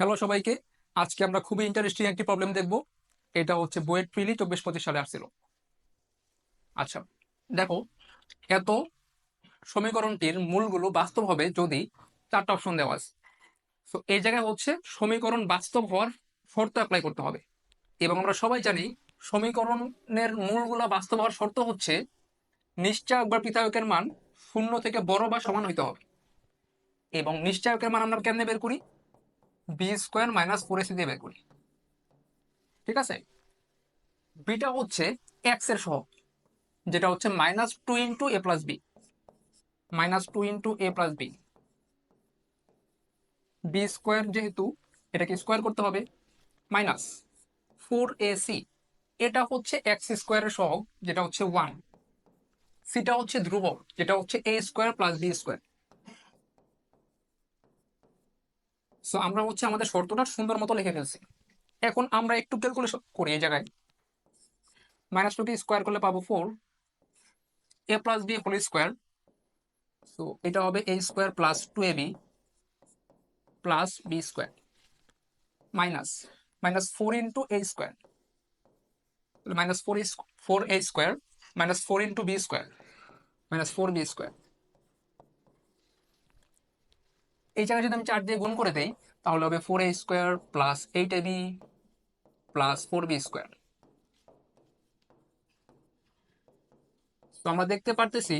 Hello সবাইকে। আজকে আমরা খুবই ইন্টারেস্টিং একটি প্রবলেম দেখব। এটা হচ্ছে বুয়েট প্রিলি চব্বিশ পঁচিশ সালে আসছিল। আচ্ছা দেখো, এত সমীকরণটির মূলগুলো বাস্তব হবে যদি চারটা অপশন দেওয়া আছে। তো এই জায়গায় হচ্ছে সমীকরণ বাস্তব হওয়ার শর্ত অ্যাপ্লাই করতে হবে। এবং আমরা সবাই জানি সমীকরণের মূলগুলো বাস্তব হওয়ার শর্ত হচ্ছে নিশ্চয়ক বা পৃথকের মান শূন্য থেকে বড় বা সমান হইতে হবে। এবং নিশ্চয়কের মান আমরা কেমনে বের করি? B square minus four A C বের করি। ঠিক আছে? বিটা হচ্ছে এক্সের সহগ, যেটা হচ্ছে minus two into A plus B minus two into A plus B B square যেহেতু এটাকে স্কোয়ার করতে হবে মাইনাস ফোর এ সি এটা হচ্ছে এক্স স্কোয়ারের সহগ, যেটা হচ্ছে ওয়ান সিটা হচ্ছে ধ্রুবক, যেটা হচ্ছে A square plus B square. So আমরা হচ্ছে আমাদের শর্তটা সুন্দর মতো লিখে ফেলছি। এখন আমরা একটু ক্যালকুলেশন করি এই জায়গায়। মাইনাস টুকে স্কোয়ার করলে পাবো four A plus B whole square so এটা হবে A square plus two A B plus B square minus minus four into A square minus four four A square minus four into B square minus four B square এই জায়গায় যদি আমি চার দিয়ে গুণ করে দেই, তাহলে হবে four A square plus eight A B plus four B square তো আমরা দেখতে পারতেছি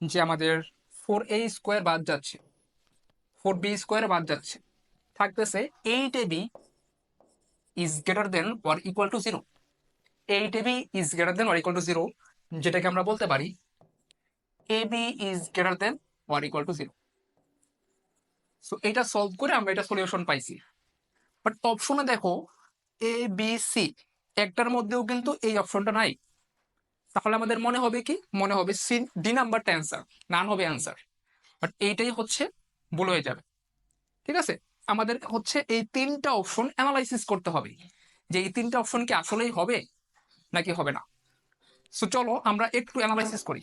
যে আমাদের ফোর এ স্কোয়ার বাদ যাচ্ছে। ফোর বি স্কোয়ার বাদ যাচ্ছে। থাকতেছে eight A B is greater than or equal to zero eight A B is greater than or equal to zero যেটাকে আমরা বলতে পারি A B is greater than or equal to zero so এটা solve করে আমরা এটা solution পাইছি। But অপশনে দেখো এ বি সি একটার মধ্যেও কিন্তু এই অপশনটা নাই। তাহলে আমাদের মনে হবে কি? মনে হবে সি ডি নাম্বারটা অ্যান্সার নান হবে অ্যান্সার বাট এইটাই হচ্ছে, ভুল হয়ে যাবে। ঠিক আছে? আমাদের হচ্ছে এই তিনটা অপশন অ্যানালাইসিস করতে হবে। যে এই তিনটা অপশন কি আসলেই হবে, নাকি হবে না? সো চলো আমরা একটু অ্যানালাইসিস করি।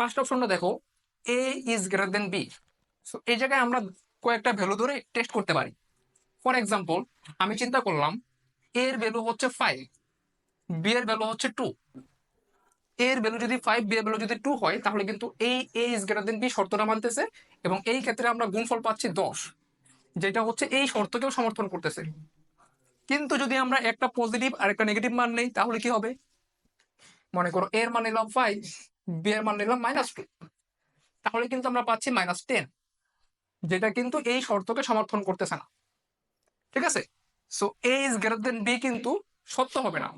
ফার্স্ট অপশনটা দেখো A is greater than B so এই জায়গায় আমরা কয়েকটা ভ্যালু ধরে টেস্ট করতে পারি। ফর এক্সাম্পল আমি চিন্তা করলাম এর ভ্যালু হচ্ছে ফাইভ বি এর ভ্যালু হচ্ছে টু এর ভ্যালু যদি ফাইভ বি এর ভ্যালু যদি টু হয়, তাহলে কিন্তু এই A is greater than B শর্তটা মানতেছে এবং এই ক্ষেত্রে আমরা গুণফল পাচ্ছি দশ, যেটা হচ্ছে এই শর্তকেও সমর্থন করতেছে। কিন্তু যদি আমরা একটা পজিটিভ আর একটা নেগেটিভ মান নেই, তাহলে কি হবে? মনে করো এর মান নিলাম ফাইভ বি এর মান নিলাম মাইনাস টু তাহলে কিন্তু আমরা পাচ্ছি মাইনাস টেন যেটা কিন্তু এই শর্তকে সমর্থন করতেছে না। ঠিক আছে? So A is greater than B কিন্তু সত্য হবে না।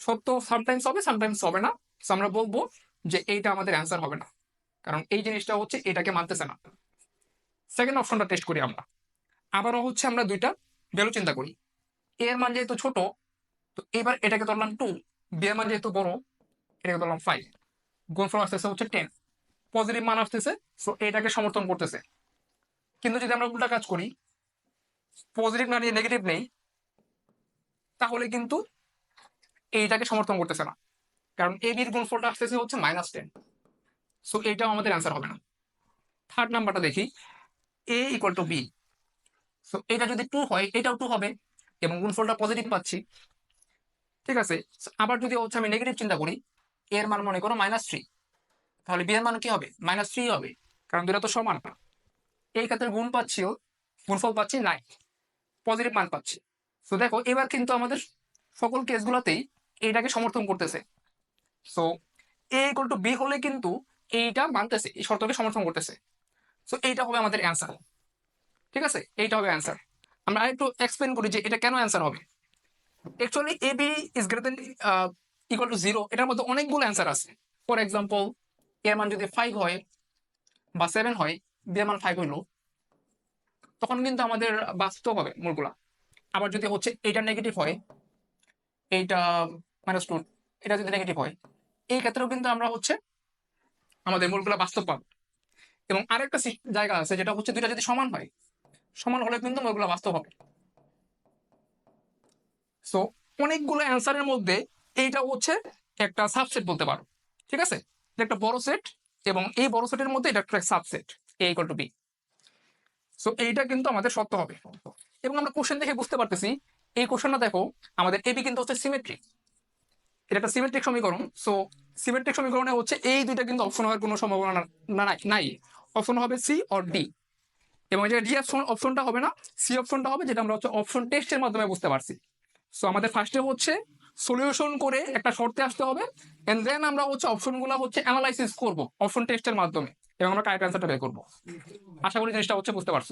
সত্য সামটাইমস হবে সামটাইমস হবে না। আমরা বলব যে এইটা আমাদের অ্যান্সার হবে না। কারণ এই জিনিসটা হচ্ছে এটাকে মানতেছে না। সেকেন্ড অপশনটা টেস্ট করি আমরা। আবারও হচ্ছে আমরা দুইটা ভ্যালু চিন্তা করি। এ এর মান যেহেতু ছোট, তো এবার এটাকে ধরলাম টু বি এর মান যেহেতু বড়, এটাকে ধরলাম ফাইভ গুণফল আসতেছে হচ্ছে টেন পজিটিভ মান আসতেছে সো এটাকে সমর্থন করতেছে। কিন্তু যদি আমরা উল্টা কাজ করি পজিটিভ না নিয়ে নেগেটিভ নেই, তাহলে কিন্তু এইটাকে সমর্থন করতেছে না। কারণ এ বির গুণফলটা আসতেছে হচ্ছে মাইনাস টেন সো এইটাও আমাদের অ্যান্সার হবে না। থার্ড নাম্বারটা দেখি। A equal to B so এটা যদি টু হয়, এটাও টু হবে, এবং গুণফলটা পজিটিভ পাচ্ছি। ঠিক আছে? আবার যদি হচ্ছে আমি নেগেটিভ চিন্তা করি এর মান মনে করো মাইনাস থ্রি তাহলে বি এর মান কি হবে? মাইনাস থ্রি হবে, কারণ দুটা তো সমান। না এই ক্ষেত্রে গুণ পাচ্ছিও গুণফল পাচ্ছি নাই পজিটিভ মান পাচ্ছি। তো দেখো, এবার কিন্তু আমাদের সকল কেসগুলোতেই এইটাকে সমর্থন করতেছে। So A equal to B হলে কিন্তু এইটা মানতেছে, এই শর্তকে সমর্থন করতেছে। সো এইটা হবে আমাদের অ্যান্সার ঠিক আছে? এইটা হবে অ্যান্সার আমরা আরেকটু এক্সপ্লেন করি যে এটা কেন অ্যান্সার হবে। Actually A B is greater than equal to zero এটার মধ্যে অনেকগুলো অ্যান্সার আছে। ফর এক্সাম্পল এর মান যদি ফাইভ হয় বা সেভেন হয় বি এর মান ফাইভ হইল, তখন কিন্তু আমাদের বাস্তব হবে মূলগুলা। আবার যদি হচ্ছে এইটা নেগেটিভ হয়, এইটা মাইনাস টু এটা যদি নেগেটিভ হয়, এই ক্ষেত্রেও কিন্তু আমরা হচ্ছে আমাদের মূলগুলা বাস্তব পাবো। এবং আরেকটা জায়গা আছে, যেটা হচ্ছে দুইটা যদি সমান হয়, সমান হলে কিন্তু মূলগুলা বাস্তব হবে। সো অনেকগুলো অ্যান্সারের মধ্যে এইটা হচ্ছে একটা সাবসেট বলতে পারো, ঠিক আছে? এটা একটা বড় সেট এবং এই বড় সেটের মধ্যে এটা একটা subset A equal to B so এইটা কিন্তু আমাদের সত্য হবে। এবং আমরা কোশ্চেন দেখে বুঝতে পারতেছি, এই কোশ্চেনটা দেখো, আমাদের এবি কিন্তু হচ্ছে সিমেট্রিক এটা একটা সিমেট্রিক সমীকরণ। সো সিমেট্রিক সমীকরণে হচ্ছে এই দুইটা কিন্তু অপশন হওয়ার কোনো সম্ভাবনা নাই- নাই। অপশন হবে সি অর ডি এবং যে ডি অপশন অপশনটা হবে না সি অপশনটা হবে যেটা আমরা হচ্ছে অপশন টেস্টের মাধ্যমে বুঝতে পারছি। সো আমাদের ফার্স্টে হচ্ছে সলিউশন করে একটা শর্তে আসতে হবে এন্ড দেন আমরা হচ্ছে অপশনগুলো হচ্ছে অ্যানালাইসিস করব অপশন টেস্টের মাধ্যমে, এবং আমরা কারেক্ট অ্যান্সারটা বের করব। আশা করি জিনিসটা হচ্ছে বুঝতে পারছ।